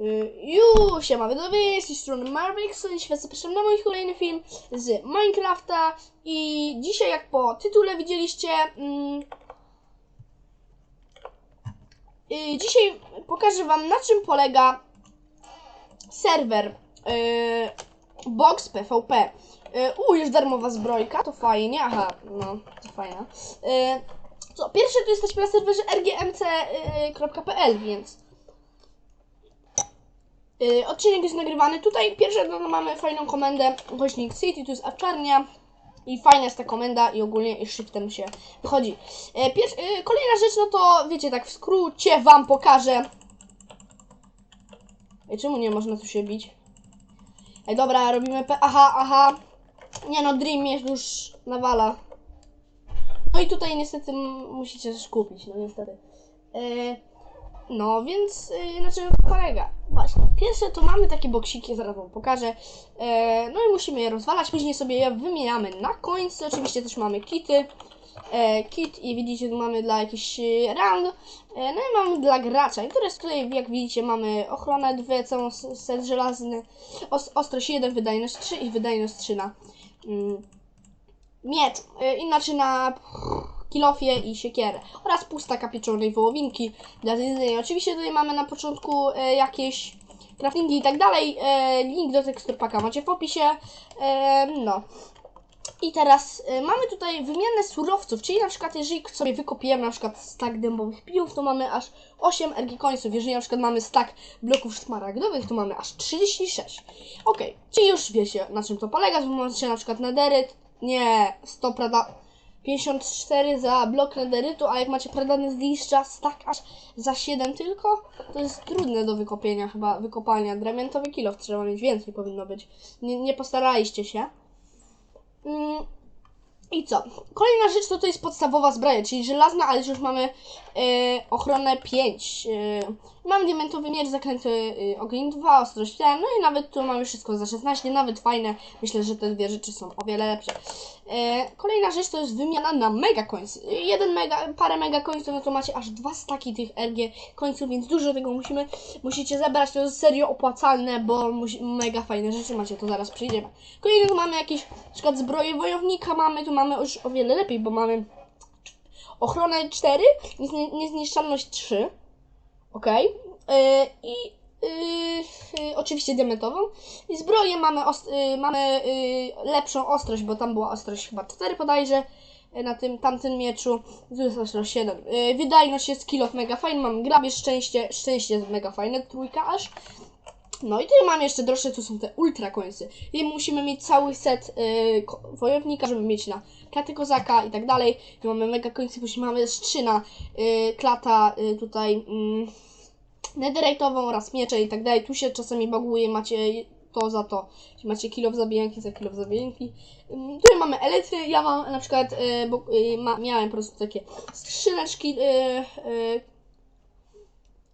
Y, Już, ja mamy dowie, z tej strony Marvixon, świat zapraszam na mój kolejny film z Minecrafta i dzisiaj jak po tytule widzieliście, mm, y, dzisiaj pokażę wam na czym polega serwer y, Box PvP. Y, U, już darmowa zbrojka, to fajnie, aha, no, to fajne. Y, co, pierwsze to jesteśmy na serwerze rgmc.pl, więc y, odcinek jest nagrywany. Tutaj pierwsze no, mamy fajną komendę, głośnik City, tu jest awczarnia i fajna jest ta komenda i ogólnie i shiftem się wychodzi. Y, y, kolejna rzecz, no to wiecie, tak w skrócie wam pokażę. Ej, czemu nie można tu się bić? Ej, dobra, robimy. Aha, aha. Nie no, Dream mnie już nawala. No i tutaj niestety musicie też kupić, no niestety. E, no więc e, na czym polega? Właśnie, pierwsze to mamy takie boksiki, zaraz wam pokażę. E, no i musimy je rozwalać, później sobie je wymieniamy na końce. Oczywiście też mamy kity. E, kit i widzicie, tu mamy dla jakichś e, rang. E, no i mamy dla gracza. I teraz tutaj, jak widzicie, mamy ochronę 2, całą set żelazny, os, ostrość 1, wydajność 3 i wydajność 3 na mm, miecz. E, inaczej na kilofie i siekierę. Oraz pusta pieczonej wołowinki dla zjedzenia. Oczywiście tutaj mamy na początku e, jakieś craftingi i tak dalej. E, link do teksturpaka macie w opisie. E, no. I teraz y, mamy tutaj wymianę surowców, czyli na przykład jeżeli sobie wykopiemy na przykład stack dębowych pijów, to mamy aż 8 ergi końców. Jeżeli na przykład mamy stack bloków szmaragdowych, to mamy aż 36. Ok, czyli już wiecie na czym to polega. Macie na przykład nederyt, nie 100 prada... 54 za blok nederytu, a jak macie pradany z liszcza, stack aż za 7 tylko, to jest trudne do wykopienia chyba, wykopania. Dramiantowy kilof trzeba mieć więcej powinno być. Nie, nie postaraliście się. Mm, I co? Kolejna rzecz to, to jest podstawowa zbroja, czyli żelazna, ale już mamy e, ochronę 5. E, mamy diamentowy miecz, zakręty e, ogień 2, ostrość 1, no i nawet tu mamy wszystko za 16, nawet fajne. Myślę, że te dwie rzeczy są o wiele lepsze. E, kolejna rzecz to jest wymiana na mega końce. Jeden mega, parę mega końców, no to macie aż dwa staki tych RG końców, więc dużo tego musimy, musicie zebrać. To jest serio opłacalne, bo musi, mega fajne rzeczy macie, to zaraz przyjdziemy. Kolejny tu mamy jakieś, na przykład zbroję wojownika mamy, tu mamy już o wiele lepiej, bo mamy ochronę 4, niezni- niezniszczalność 3, ok, i yy, yy, oczywiście diamentową. I zbroję mamy, yy, mamy lepszą ostrość, bo tam była ostrość chyba 4 bodajże yy, na tym tamtym mieczu. Tu jest ostrość 7. Yy, wydajność jest kill of mega fajny, mamy grabież, szczęście, szczęście jest mega fajne, trójka aż. No i tutaj mamy jeszcze droższe, tu są te ultra końce. I musimy mieć cały set yy, wojownika, żeby mieć na klaty kozaka i tak dalej. Tu mamy mega końce, później mamy strzyna, yy, klata yy, tutaj yy, netherite'ową oraz miecze i tak dalej. Tu się czasami baguje, macie to za to. Czyli Macie kilo w zabijanki za kilo w zabijanki. Ym, Tutaj mamy elitry, ja mam na przykład, yy, bo, yy, ma, miałem po prostu takie skrzyneczki yy, yy,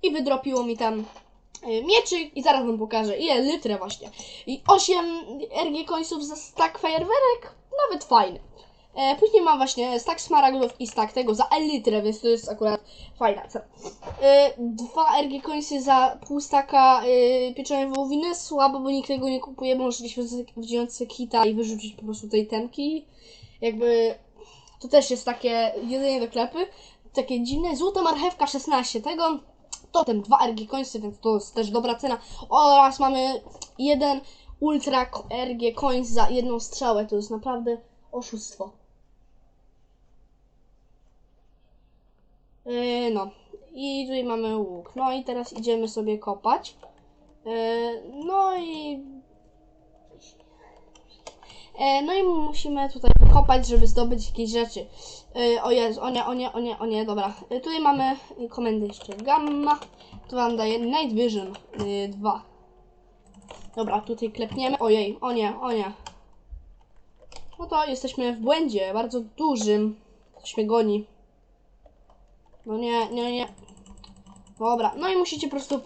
i wydropiło mi tam mieczyk i zaraz wam pokażę ile litre właśnie. I 8 RG końców za stack fajerwerek, nawet fajny. E, później mam właśnie stack smaragdów i stack tego za litrę, więc to jest akurat fajna cena. E, dwa RG końcy za pół staka e, pieczonej wołowiny, słabo, bo nikt tego nie kupuje, bo możecie z- wziąć kita i wyrzucić po prostu tej temki. Jakby to też jest takie jedzenie do klepy, takie dziwne. Złota marchewka 16 tego totem 2 RG końcy, więc to jest też dobra cena. Oraz mamy jeden ultra RG końc za jedną strzałę. To jest naprawdę oszustwo. Yy, no. I tutaj mamy łuk. No i teraz idziemy sobie kopać. Yy, no i... E, no i musimy tutaj kopać, żeby zdobyć jakieś rzeczy. E, o Jezu, o nie, o nie, o nie, o nie, dobra. E, tutaj mamy komendy jeszcze gamma. To wam daje Night Vision e, 2. Dobra, tutaj klepniemy. Ojej, o nie, o nie. No to jesteśmy w błędzie, bardzo dużym. Ktoś mnie goni. No nie, nie, nie. Dobra, no i musicie po prostu